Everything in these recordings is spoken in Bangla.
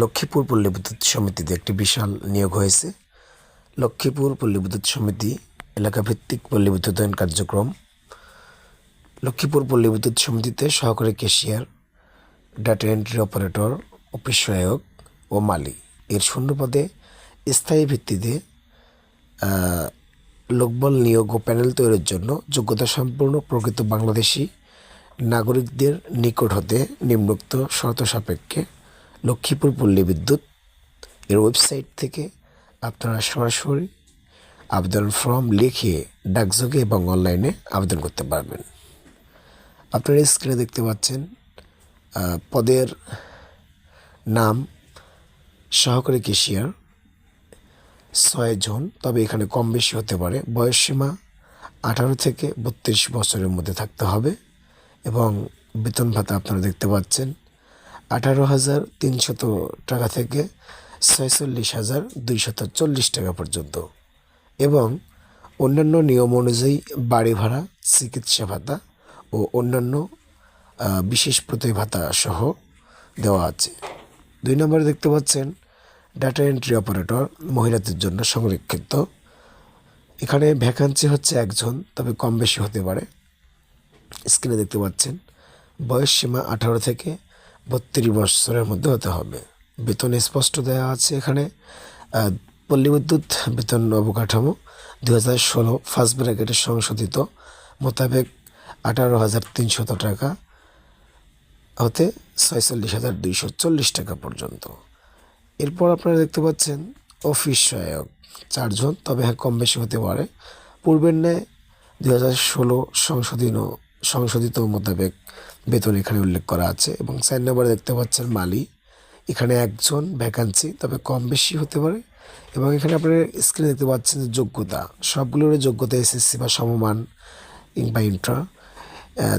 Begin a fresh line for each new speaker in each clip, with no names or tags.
লক্ষ্মীপুর পল্লী বিদ্যুৎ সমিতিতে একটি বিশাল নিয়োগ হয়েছে। লক্ষ্মীপুর পল্লী বিদ্যুৎ সমিতি এলাকাভিত্তিক পল্লী বিদ্যুতায়ন কার্যক্রম। লক্ষ্মীপুর পল্লী বিদ্যুৎ সমিতিতে সহকারী cashier, data entry operator, office সহায়ক ও মালি এর শূন্য পদে স্থায়ী ভিত্তিতে লোকবল নিয়োগ ও প্যানেল তৈরির জন্য যোগ্যতা সম্পূর্ণ প্রকৃত বাংলাদেশি নাগরিকদের নিকট হতে নিম্নোক্ত শর্ত সাপেক্ষে লক্ষ্মীপুর পল্লী বিদ্যুৎ এর ওয়েবসাইট থেকে আপনারা সরাসরি আবেদন ফর্ম লিখিয়ে ডাকযোগে এবং অনলাইনে আবেদন করতে পারবেন। আপনারা স্ক্রিনে দেখতে পাচ্ছেন পদের নাম, সহকারী কেশিয়ার ছয় জন, তবে এখানে কম বেশি হতে পারে। বয়সসীমা আঠারো থেকে বত্রিশ বছরের মধ্যে থাকতে হবে এবং বেতন ভাতা আপনারা দেখতে পাচ্ছেন। আঠারো হাজার তিনশত টাকা থেকে ছয়চল্লিশ হাজার দুইশত চল্লিশ টাকা পর্যন্ত। এবং অন্যান্য নিয়ম অনুযায়ী বাড়ি ভাড়া, চিকিৎসা ভাতা ও অন্যান্য বিশেষ প্রতি ভাতা সহ দেওয়া আছে। দুই নম্বরে দেখতে পাচ্ছেন, ডাটা এন্ট্রি অপারেটর, মহিলাদের জন্য সংরক্ষিত। এখানে ভ্যাকান্সি হচ্ছে একজন, তবে কম বেশি হতে পারে। স্ক্রিনে দেখতে পাচ্ছেন, বয়স সীমা আঠারো থেকে বত্রিশ বছরের মধ্যে হতে হবে। বেতন স্পষ্ট দেওয়া আছে এখানে। পল্লী বিদ্যুৎ বেতন অবকাঠামো দু হাজার ষোলো ফার্স্ট ব্র্যাকেটের সংশোধিত। মোতাবেক আঠারো হাজার তিনশত টাকা হতে ছয়চল্লিশ হাজার দুইশো চল্লিশ টাকা পর্যন্ত। এরপর আপনারা দেখতে পাচ্ছেন, অফিস সহায়ক চারজন, তবে হ্যাঁ কম বেশি হতে পারে। পূর্বের ন্যায় দু হাজার ষোলো সংশোধন সংশোধিত মোতাবেক বেতন এখানে উল্লেখ করা আছে এবং চার নম্বরে দেখতে পাচ্ছেন মালি। এখানে একজন ভ্যাকান্সি তবে কম বেশি হতে পারে। এবং এখানে আপনারা স্ক্রিনে দেখতে পাচ্ছেন যে যোগ্যতা সবগুলোর যোগ্যতা এসএসসি বা সমমান বা ইন্ট্রা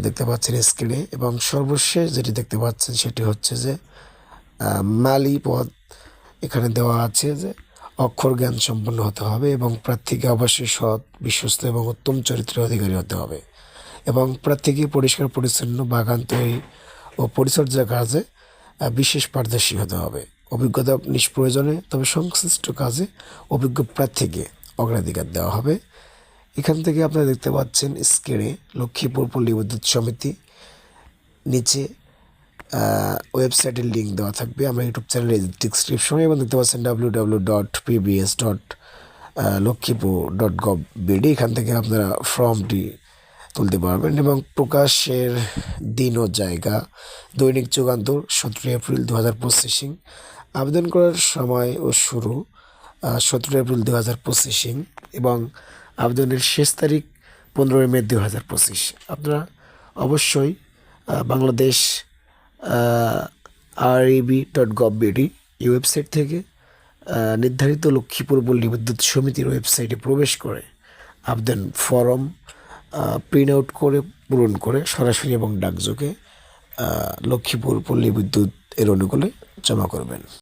দেখতে পাচ্ছেন স্ক্রিনে এবং সর্বশেষ যেটি দেখতে পাচ্ছেন সেটি হচ্ছে যে মালি পদ এখানে দেওয়া আছে যে, অক্ষর জ্ঞান সম্পন্ন হতে হবে এবং প্রার্থীকে অবশ্যই সৎ, বিশ্বস্ত এবং উত্তম চরিত্রের অধিকারী হতে হবে। এবং প্রার্থীকে পরিষ্কার পরিচ্ছন্ন বাগান তৈরি ও পরিচর্যা কাজে বিশেষ পারদর্শী হতে হবে। অভিজ্ঞতা নিষ্প্রয়োজনে, তবে সংশ্লিষ্ট কাজে অভিজ্ঞ প্রার্থীকে অগ্রাধিকার দেওয়া হবে। এখান থেকে আপনারা দেখতে পাচ্ছেন স্ক্রিনে লক্ষ্মীপুর পল্লী বিদ্যুৎ সমিতি নিচে ওয়েবসাইটের লিঙ্ক দেওয়া থাকবে। আমার ইউটিউব চ্যানেলের ডিসক্রিপশনে এবং দেখতে পাচ্ছেন W W dot PBS dot Lakshmipur dot gov BD এখান থেকে আপনারা ফর্মটি তুলতে পারবেন এবং প্রকাশের দিন ও জায়গা, দৈনিক যুগান্তর, সতেরোই এপ্রিল দু হাজার পঁচিশিং আবেদন করার সময় ও শুরু সতেরো এপ্রিল দু হাজার পঁচিশিং এবং আবেদনের শেষ তারিখ পনেরোই মে দু হাজার পঁচিশ। আপনারা অবশ্যই Bangladesh REB dot gov BD এই ওয়েবসাইট থেকে নির্ধারিত লক্ষ্মীপুর পল্লী বিদ্যুৎ সমিতির ওয়েবসাইটে প্রবেশ করে আবেদন ফর্ম প্রিন্ট আউট করে, পূরণ করে সরাসরি এবং ডাকযোগে লক্ষ্মীপুর পল্লী বিদ্যুৎ এর অনুকূলে জমা করবেন।